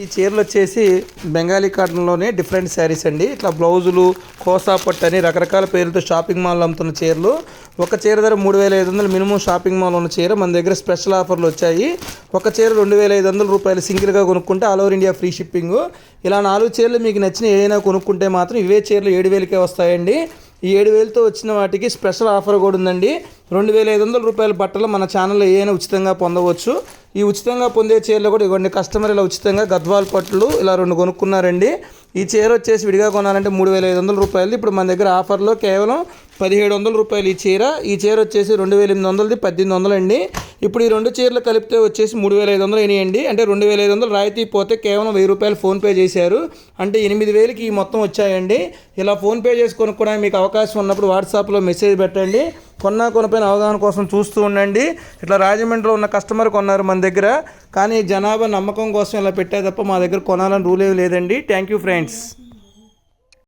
ఈ చీరలు వచ్చేసి బెంగాలీ కాటన్లోనే డిఫరెంట్ శారీస్ అండి. ఇట్లా బ్లౌజులు కోసా పట్టు అని రకరకాల పేర్లతో షాపింగ్ మాల్లో అమ్ముతున్న చీరలు. ఒక చీర ధర మూడు వేల ఐదు వందలు మినిమం షాపింగ్ మాల్ ఉన్న చీర మన దగ్గర స్పెషల్ ఆఫర్లు వచ్చాయి. ఒక చీర రెండు వేల ఐదు వందల రూపాయలు సింగిల్గా కొనుక్కుంటే all over India free shipping ఇలా నాలుగు చీరలు మీకు నచ్చిన ఏదైనా కొనుక్కుంటే మాత్రం ఇవే చీరలు ఏడు వేలకే వస్తాయండి. ఈ ఏడు వేలతో వచ్చిన వాటికి స్పెషల్ ఆఫర్ కూడా ఉందండి. రెండు వేల ఐదు వందల రూపాయల బట్టలు మన ఛానల్లో ఏదైనా ఉచితంగా పొందవచ్చు. ఈ ఉచితంగా పొందే చీరలు కూడా ఇవ్వండి. కస్టమర్ ఇలా ఉచితంగా గద్వాల్ పట్లు ఇలా రెండు కొనుక్కున్నారండి. ఈ చీర వచ్చేసి విడిగా కొనాలంటే మూడు వేల ఐదు వందల రూపాయలు ఇప్పుడు మన దగ్గర ఆఫర్లో కేవలం పదిహేడు వందల రూపాయలు ఈ చీర. ఈ చీర వచ్చేసి రెండు వేల ఎనిమిది వందలది పద్దెనిమిది వందలు అండి ఇప్పుడు ఈ రెండు చీరలు కలిపితే వచ్చేసి మూడు వేల ఐదు వందలు అయినాయండి. అంటే రెండు వేల ఐదు వందలు రాయితీ పోతే కేవలం వెయ్యి రూపాయలు ఫోన్పే చేశారు. అంటే ఎనిమిది వేలకి ఈ మొత్తం వచ్చాయండి. ఇలా ఫోన్పే చేసుకొని కూడా మీకు అవకాశం ఉన్నప్పుడు వాట్సాప్లో మెసేజ్ పెట్టండి. కొన్నా కొనపైన అవగాహన కోసం చూస్తూ ఉండండి. ఇట్లా రాజమండ్రిలో ఉన్న కస్టమర్ కొన్నారు మన దగ్గర. కానీ జనాభా నమ్మకం కోసం ఇలా పెట్టే తప్ప మా దగ్గర కొనాలని రూల్ ఏమి లేదండి. Thank you friends